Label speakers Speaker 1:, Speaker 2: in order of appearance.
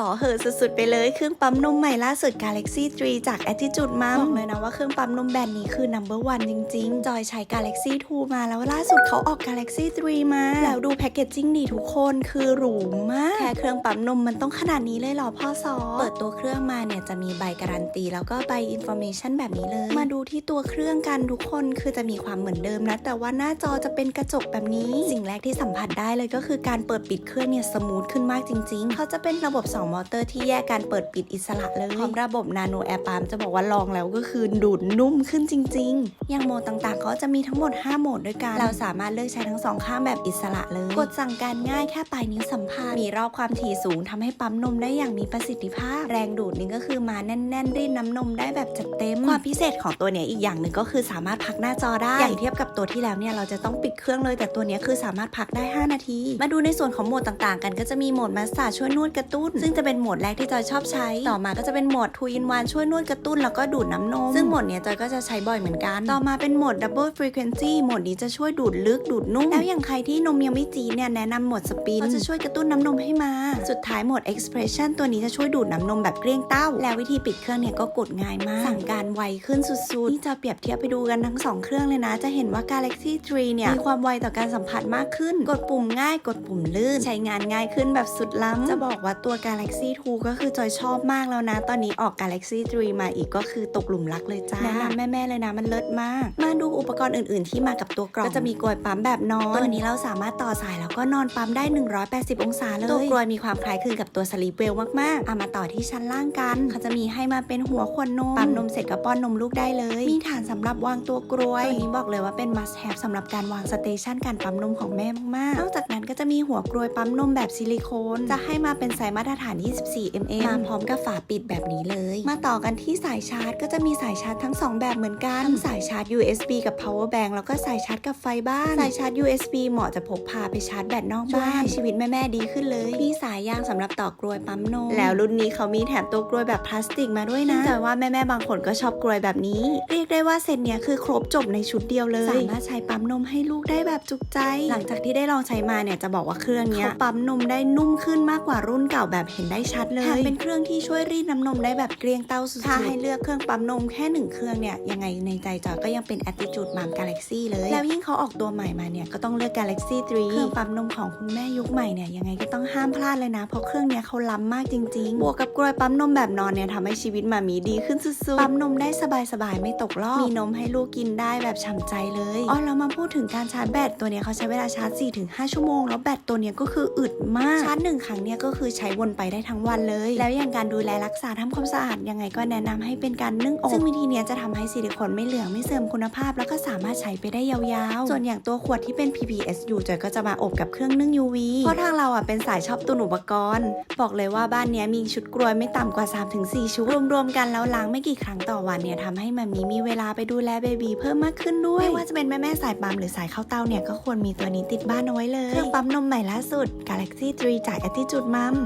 Speaker 1: ขอเหอะสุดๆไปเลยเครื่องปั๊มนมใหม่ล่าสุด Galaxy 3 จาก Attitude Mom บอกเลยนะว่าเครื่องปั๊มนมแบรนด์นี้คือ number one จริงๆ จอยใช้ Galaxy 2 มาแล้วล่าสุดเขาออก Galaxy 3 มา แล้วดูแพคเกจจิ้งดีทุกคนคือหรูมาก แค่เครื่องปั๊มนมมันต้องขนาดนี้เลยเหรอพ่อซอเปิดตัวเครื่องมาเนี่ยจะมีใบการันตี แล้วก็ใบ information แบบนี้เลย มาดูที่ตัวเครื่องกันทุกคนคือจะมีความเหมือนเดิมนะ แต่ว่าหน้าจอจะเป็นกระจกแบบนี้ สิ่งแรกที่สัมผัสได้เลยก็คือการเปิดปิดเครื่องเนี่ยสมูทขึ้นมากจริง ๆเขาจะเป็นระบบ2มอเตอร์ที่แยกการเปิดปิดอิสระเลยพร้อมระบบนาโนแอร์ปามจะบอกว่าลองแล้วก็คือดูดนุ่มขึ้นจริง ๆ อย่างโหมดต่างๆ ก็จะมีทั้งหมด 5 โหมดด้วยกัน เราสามารถเลือกใช้ทั้งสองข้างแบบอิสระเลย กดสั่งการง่ายแค่ปลายนิ้วสัมผัส มีรอบความถี่สูงทำให้ปั๊มนมได้อย่างมีประสิทธิภาพ แรงดูดนี่ก็คือมาแน่นๆรีดน้ำนมได้แบบจัดเต็ม ความพิเศษของตัวเนี้ยอีกอย่างหนึ่งก็คือสามารถพักหน้าจอได้ อย่างเทียบกับตัวที่แล้วเนี่ยเราจะต้องปิดเครื่องเลย แต่ตัวเนี้ยคือสามารถพักได้ 5 นาที มาดูในส่วนของโหมดต่างๆ กันก็จะมีโหมดมาสซาช่วยนวดกระตุ้นซึ่งจะเป็นโหมดแรกที่จอยชอบใช้ ต่อมาก็จะเป็นโหมดทูอินวันช่วยนวดกระตุ้นแล้วก็ดูดน้ำนม ซึ่งโหมดเนี้ยจอยก็จะใช้บ่อยเหมือนกัน ต่อมาเป็นโหมด double frequency โหมดนี้จะช่วยดูดลึกดูดนุ่ม แล้วอย่างใครที่นมยังไม่จีเนี่ยแนะนำโหมดสปินเขาจะช่วยกระตุ้นน้ำนมให้มา สุดท้ายโหมด expression ตัวนี้จะช่วยดูดน้ำนมแบบเกลี้ยงเต้า แล้ววิธีปิดเครื่องเนี่ยก็กดง่ายมาก สั่งการไวขึ้นสุดๆ นี่จะเปรียบเทียบไปดูกันทั้งสองเครื่องเลยนะ จะเห็นว่า Galaxy 3 เนี่ยมีความไวต่อการสัมผัสมากขึ้น กดปุ่มง่าย กดปุ่มลื่น ใช้งานง่ายขึ้นแบบสุดล้ำจะบอกว่าตัว Galaxy 2 ก็คือจอยชอบมากแล้วนะ ตอนนี้ออก Galaxy 3 มาอีกก็คือตกหลุมรักเลยจ้าแนะนำแม่ ๆ เลยนะมันเลิศมาก มาดูอุปกรณ์อื่น ๆ ที่มากับตัวกล่อง ก็จะมีกลวยปั๊มแบบนอน ตัวนี้เราสามารถต่อสายแล้วก็นอนปั๊มได้ 180 องศาเลย ตัวกลวยมีความคล้ายคลึงกับตัวสลีปเวลมากๆเอามาต่อที่ชั้นล่างกัน เขาจะมีให้มาเป็นหัวขวดนม ปั๊มนมเสร็จก็ป้อนนมลูกได้เลย มีฐานสำหรับวางตัวกลวย ตัวนี้บอกเลยว่าเป็น must have สำหรับการวางสเตชันการปั๊มนมของแม่มากๆ นอกจากนั้นก็จะมีหัวกลวยปั๊มนมแบบซิลิโคน จะให้มาเป็นไซส์มาตรฐาน24 mm มาพร้อมกับฝาปิดแบบนี้เลย มาต่อกันที่สายชาร์จ ก็จะมีสายชาร์จทั้ง 2 แบบเหมือนกันทั้งสายชาร์จ USB กับ power bank แล้วก็สายชาร์จกับไฟบ้าน สายชาร์จ USB เหมาะจะพกพาไปชาร์จแบตนอกบ้านให้ชีวิตแม่ๆดีขึ้นเลยมีสายยางสำหรับต่อกลวยปั๊มนมแล้วรุ่นนี้เขามีแถมตัวกลวยแบบพลาสติกมาด้วยนะแต่ว่าแม่ๆบางคนก็ชอบกลวยแบบนี้ เรียกได้ว่าเซตเนี้ยคือครบจบในชุดเดียวเลย สามารถใช้ปั๊มนมให้ลูกได้แบบจุกใจ หลังจากที่ได้ลองใช้มาเนี่ยจะบอกว่าเครื่องเนี้ยเขาปั๊มนมได้นุ่มขึ้นมากกว่ารุ่นเก่าแบบเห็นได้ชัดเลยแถมเป็นเครื่องที่ช่วยรีดน้ำนมได้แบบเกลียงเต้าสุดๆถ้าให้เลือกเครื่องปั๊มนมแค่หนึ่งเครื่องเนี่ยยังไงในใจจอยก็ยังเป็น Attitude Mom Galaxy เลย แล้วยิ่งเขาออกตัวใหม่มาเนี่ยก็ต้องเลือก Galaxy 3 เครื่องปั๊มนมของคุณแม่ยุคใหม่เนี่ยยังไงก็ต้องห้ามพลาดเลยนะ เพราะเครื่องเนี้ยเขาล้ำมากจริงๆ บวกกับกลวยปั๊มนมแบบนอนเนี่ยทำให้ชีวิตมามีดีขึ้นสุดๆ ปั๊มนมได้สบายๆไม่ตกรอบ มีนมให้ลูกกินได้แบบฉ่ำใจเลยอ๋อเรามาพูดถึงการชาร์จแบตตัวเนี้ยเขาใช้เวลาชาร์จ4-5 ชั่วโมงแล้วแบตตัวเนี้ยก็คืออึดมากชาร์จหนึ่งครั้งเนี่ยก็คือใช้วนไปได้ทั้งวันเลย แล้วอย่างการดูแลรักษาทำความสะอาดยังไงก็แนะนำให้เป็นการนึ่งอบซึ่งวิธีนี้จะทำให้ซิลิโคนไม่เหลืองไม่เสื่อมคุณภาพ แล้วก็สามารถใช้ไปได้ยาวๆ ส่วนอย่างตัวขวดที่เป็น PPS อยู่จอยก็จะมาอบกับเครื่องนึ่ง UV เพราะทางเราอะเป็นสายชอบตุนอุปกรณ์ บอกเลยว่าบ้านนี้มีชุดกลวยไม่ต่ำกว่า 3-4 ชุดรวมๆกันแล้วล้างไม่กี่ครั้งต่อวันเนี่ยทำให้มามีมีเวลาไปดูแลเบบีเพิ่มมากขึ้นด้วยไม่ว่าจะเป็นแม่ๆสายปั๊มหรือสายเข้าเตาเนี่ยก็ควรมีตัวนี้ติดบ้านเอาไว้เลย เครื่องปั๊มนมใหม่ล่าสุด Galaxy 3 จาก Attitude Mom